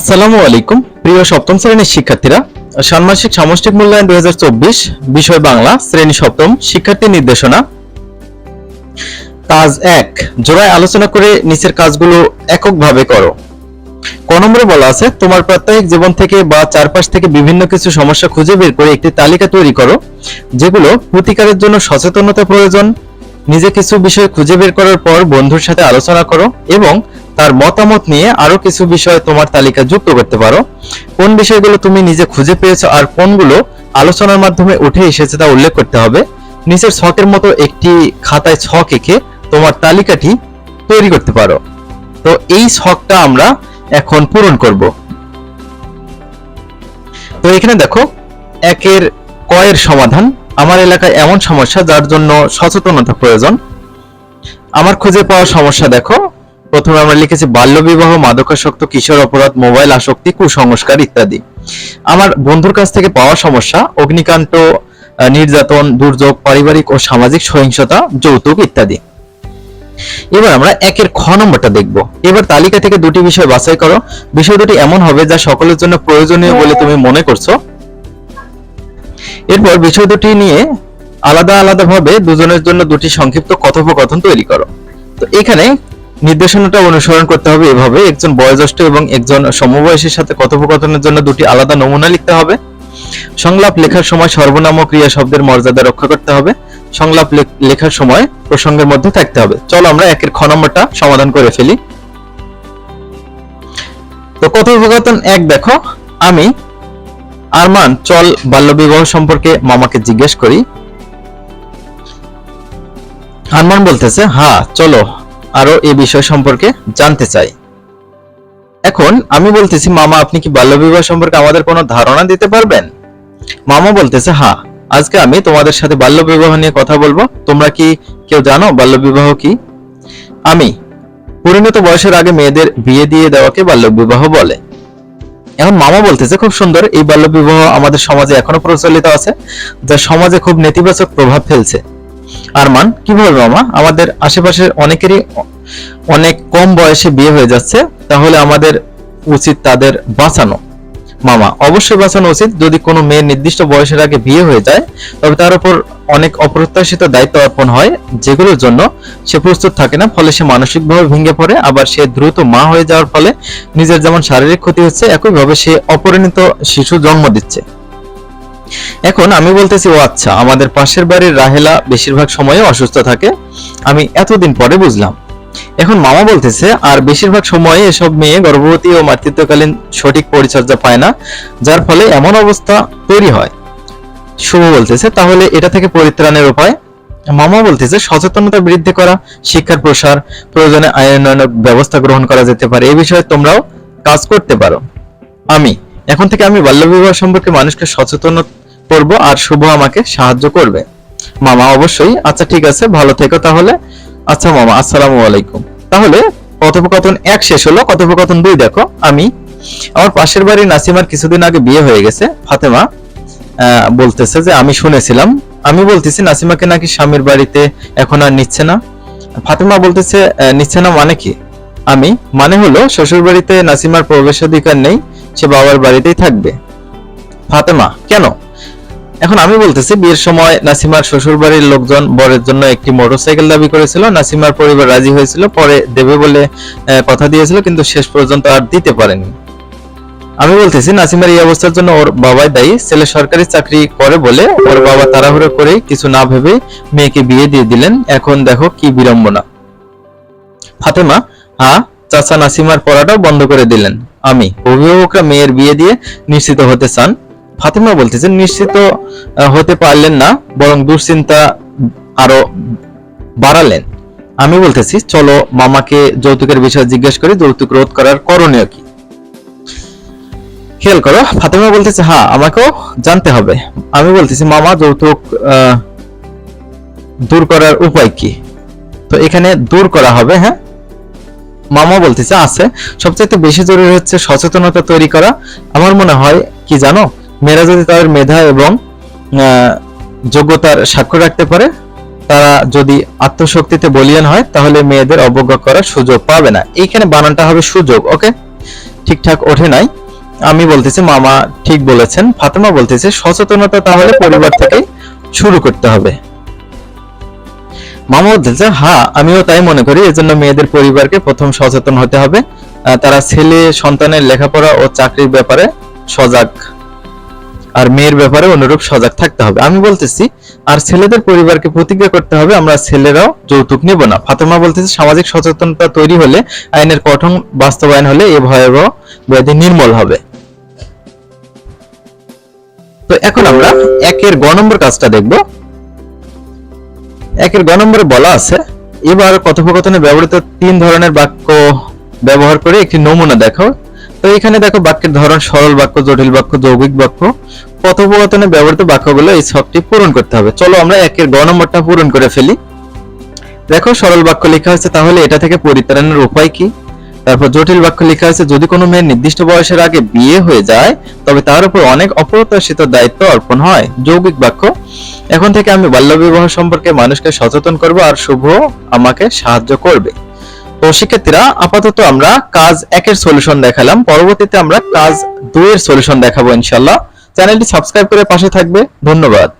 আসসালামু আলাইকুম। প্রিয় সপ্তম শ্রেণির শিক্ষার্থীরা, ষান্মাসিক সামষ্টিক মূল্যায়ন দুই বিষয় বাংলা, শ্রেণি সপ্তম, শিক্ষার্থী নির্দেশনা। কাজ এক, জোড়ায় আলোচনা করে নিচের কাজগুলো এককভাবে করো। ক নম্বরে বলা আছে, তোমার প্রাত্যহিক জীবন থেকে বা চারপাশ থেকে বিভিন্ন কিছু সমস্যা খুঁজে বের করে একটি তালিকা তৈরি করো, যেগুলো প্রতিকারের জন্য সচেতনতা প্রয়োজন নিজে কিছু বিষয় খুঁজে বের করার পর বন্ধুর সাথে আলোচনা করো এবং তার মতামত নিয়ে আরও কিছু বিষয় তোমার তালিকা যুক্ত করতে পারো। কোন বিষয়গুলো তুমি নিজে খুঁজে পেয়েছ আর কোনগুলো আলোচনার মাধ্যমে উঠে এসেছে তা উল্লেখ করতে হবে। নিচের ছকের মতো একটি খাতায় ছক এঁকে তোমার তালিকাটি তৈরি করতে পারো। তো এই ছকটা আমরা এখন পূরণ করব। তো এখানে দেখো, একের কয়ের সমাধান। আমার এলাকায় এমন সমস্যা যার জন্য সচেতনতা প্রয়োজন। আমার খুঁজে পাওয়া সমস্যা দেখো। প্রথমে আমরা লিখেছি বাল্যবিবাহ, মাদকাসক্ত, কিশোর অপরাধ, মোবাইল আসক্তি, কুসংস্কার ইত্যাদি। আমার বন্ধুর কাছ থেকে পাওয়া সমস্যা, অগ্নিকাণ্ড নির্যাতন, দুর্যোগ, পারিবারিক ও সামাজিক সহিংসতা, যৌতুক ইত্যাদি। এবার আমরা একের খ নম্বরটা দেখব। এবার তালিকা থেকে দুটি বিষয় বাছাই করো। বিষয় দুটি এমন হবে যা সকলের জন্য প্রয়োজনীয় বলে তুমি মনে করছ। এরপর বিষয় দুটি নিয়ে আলাদা আলাদা ভাবে দুজনের জন্য দুটি সংক্ষিপ্ত কথোপকথন তৈরি করো। তো এখানে নির্দেশনাটা অনুসরণ করতে হবে এভাবে। একজন বয়োজ্যেষ্ঠ এবং একজন সমবয়সীর সাথে কথোপকথনের জন্য দুটি আলাদা নমুনা লিখতে হবে। সংলাপ লেখার সময় সর্বনাম ও ক্রিয়া শব্দের মর্যাদা রক্ষা করতে হবে। সংলাপ লেখার সময় প্রসঙ্গের মধ্যে থাকতে হবে। চলো আমরা একের খ নম্বরটা সমাধান করে ফেলি। তো কথোপকথন এক দেখো। আমি আরমান, চল বাল্যবিবাহ সম্পর্কে মামাকে জিজ্ঞেস করি। আরমান বলতেছে হ্যাঁ চলো আরও এই বিষয় সম্পর্কে জানতে চাই। এখন আমি বলতেছি, মামা, আপনি কি বাল্যবিবাহ সম্পর্কে আমাদের কোনো ধারণা দিতে পারবেন? মামা বলতেছে হ্যাঁ আজকে আমি তোমাদের সাথে বাল্যবিবাহ নিয়ে কথা বলব। তোমরা কি কেউ জানো বাল্যবিবাহ কি? আমি, পরিণত বয়সের আগে মেয়েদের বিয়ে দিয়ে দেওয়াকে বাল্যবিবাহ বলে। এখন মামা বলতেছে, খুব সুন্দর, এই বাল্যবিবাহ আমাদের সমাজে এখনও প্রচলিত আছে, যা সমাজে খুব নেতিবাচক প্রভাব ফেলছে। আরমান কীভাবে মামা? আমাদের আশেপাশের অনেকেরই অনেক কম বয়সে বিয়ে হয়ে যাচ্ছে, তাহলে আমাদের উচিত তাদের বাঁচানো। মামা, অবশ্যই বাঁচানো উচিত। যদি কোনো মেয়ের নির্দিষ্ট বয়সের আগে বিয়ে হয়ে যায়, তবে তার উপর অনেক অপ্রত্যাশিত দায়িত্ব অর্পণ হয়, যেগুলোর জন্য সে প্রস্তুত থাকে না। ফলে সে মানসিকভাবে ভেঙে পড়ে, আবার সে দ্রুত মা হয়ে যাওয়ার ফলে নিজের যেমন শারীরিক ক্ষতি হচ্ছে, একইভাবে সে অপরিণত শিশু জন্ম দিচ্ছে। এখন আমি বলতেছি, ও আচ্ছা আমাদের পাশের বাড়ির রাহেলা বেশিরভাগ সময়ে অসুস্থ থাকে। আমি এতদিন পরে বুঝলাম। এখন মামা বলতেছে, আর বেশিরভাগ সময়ে এসব মেয়ে গর্ভবতী ও মাতৃত্বকালীন সঠিক পরিচর্যা পায় না, যার ফলে এমন অবস্থা তৈরি হয়। শুভ বলতেছে, তাহলে এটা থেকে পরিত্রাণের উপায়? মামা বলতেছে, সচেতনতা বৃদ্ধি করা, শিক্ষার প্রসার, প্রয়োজনে আইনানুগ ব্যবস্থা গ্রহণ করা যেতে পারে। এই বিষয়ে তোমরাও কাজ করতে পারো। আমি, এখন থেকে আমি বাল্যবিবাহ সম্পর্কে মানুষকে সচেতন করব, আর শুভ আমাকে সাহায্য করবে। মামা, অবশ্যই। আচ্ছা ঠিক আছে, ভালো থেকো তাহলে। আচ্ছা মামা, আসসালামু আলাইকুম। তাহলে কথোপকথন এক শেষ হলো, কথোপকথন দুই দেখো। আমি আমার পাশের বাড়ির নাসিমার কিছুদিন আগে বিয়ে হয়ে গেছে, ফাতেমা বলতেছে যে আমি শুনেছিলাম। আমি বলতেছি, নাসিমাকে নাকি স্বামীর বাড়িতে এখন আর নিচ্ছে না। ফাতেমা বলতেছে নিচ্ছে না মানে কি? আমি মানে হলো শ্বশুর বাড়িতে নাসিমার প্রবেশাধিকার নেই, সে বাবার বাড়িতেই থাকবে। ফাতেমা এখন আমি বলতেছি, বিয়ের সময় নাসিমার শ্বশুর বাড়ির লোকজন বরের জন্য একটি মোটরসাইকেল দাবি করেছিল। নাসিমার পরিবার রাজি হয়েছিল, পরে দেবে বলে কথা দিয়েছিল, কিন্তু শেষ পর্যন্ত আর দিতে পারেনি। আমি বলতেছি, নাসিমার এই অবস্থার জন্য ওর বাবাই দায়ী, ছেলে সরকারি চাকরি করে বলে ওর বাবা তাড়াহুড়ো করে কিছু না ভেবে মেয়েকে বিয়ে দিয়ে দিলেন। এখন দেখো কি বিড়ম্বনা। ফাতেমা হ্যাঁ চাচা নাসিমার পড়াটাও বন্ধ করে দিলেন। আমি অভিভাবকরা মেয়ের বিয়ে দিয়ে নিশ্চিত হতে চান। ফাতেমা বলতেছেন নিশ্চিত হতে পারলেন না, বরং দুশ্চিন্তা আরও বাড়ালেন। আমি বলতেছি, চলো মামাকে যৌতুকের বিষয়ে জিজ্ঞেস করি, যৌতুক রোধ করার করণীয় কি? খেয়াল করো, ফাতেমা বলতেছে হ্যাঁ আমাকেও জানতে হবে। আমি বলতেছি, মামা, যৌতুক দূর করার উপায় কি? তো এখানে দূর করা হবে হ্যাঁ? মামা বলতেছে, আছে। সবচেয়ে বেশি জরুরি হচ্ছে সচেতনতা তৈরি করা। আমার মনে হয়, কি জানো মেয়েরা যদি তাদের মেধা এবং যোগ্যতার স্বাক্ষর রাখতে পারে, তারা যদি আত্মশক্তিতে বলিয়ান হয়, তাহলে মেয়েদের অবজ্ঞা করার সুযোগ পাবে না। এইখানে বানানটা হবে সুযোগ, ওকে? ঠিকঠাক ওঠে নাই। আমি বলতেছি, মামা ঠিক বলেছেন, ফাতেমা বলতেছে, সচেতনতা তাহলে পরিবার থেকেই শুরু করতে হবে। মামা বলতেছে হ্যাঁ আমিও তাই মনে করি, এজন্য মেয়েদের পরিবারকে প্রথম সচেতন হতে হবে। তারা ছেলে, সন্তানের লেখাপড়া ও চাকরির ব্যাপারে সজাগ আর মেয়ের ব্যাপারে অনুরূপ সজাগ থাকতে হবে। আমি বলতেছি, আর ছেলেদের পরিবারকে প্রতিজ্ঞা করতে হবে, আমরা ছেলেরাও যৌতুক নেব না। ফাতেমা বলতেছে, সামাজিক সচেতনতা তৈরি হলে আইনের কঠোর বাস্তবায়ন হলে এ ভয়াবহ ব্যাধি নির্মূল হবে। তো এখন আমরা একের গ নম্বর কাজটা দেখব। একের গ নম্বরে বলা আছে, এবার কথোপকথনে ব্যবহৃত তিন ধরনের বাক্য ব্যবহার করে একটি নমুনা দেখো তো এখানে দেখো বাক্যের ধরন সরল বাক্য, জটিল বাক্য, যৌগিক বাক্য। কথোপকথনে ব্যবহৃত বাক্যগুলো এই ছকটি পূরণ করতে হবে। চলো আমরা একের গ নম্বরটা পূরণ করে ফেলি। দেখো সরল বাক্য লেখা হয়েছে, তাহলে এটা থেকে পরিত্রাণের উপায় কি? তারপর জটিল বাক্য লেখা আছে যদি কোনো মেয়ের নির্দিষ্ট বয়সের আগে বিয়ে হয়ে যায়, তবে তার উপর অনেক অপ্রত্যাশিত দায়িত্ব অর্পণ হয়। যৌগিক বাক্য। এখন থেকে আমি বাল্যবিবাহ সম্পর্কে মানুষকে সচেতন করব, আর শুভ আমাকে সাহায্য করবে। তো শিক্ষার্থীরা, আপাতত আমরা কাজ একের সলিউশন দেখালাম। পরবর্তীতে আমরা কাজ দুইয়ের সলিউশন দেখাবো ইনশাল্লাহ চ্যানেলটি সাবস্ক্রাইব করে পাশে থাকবে। ধন্যবাদ।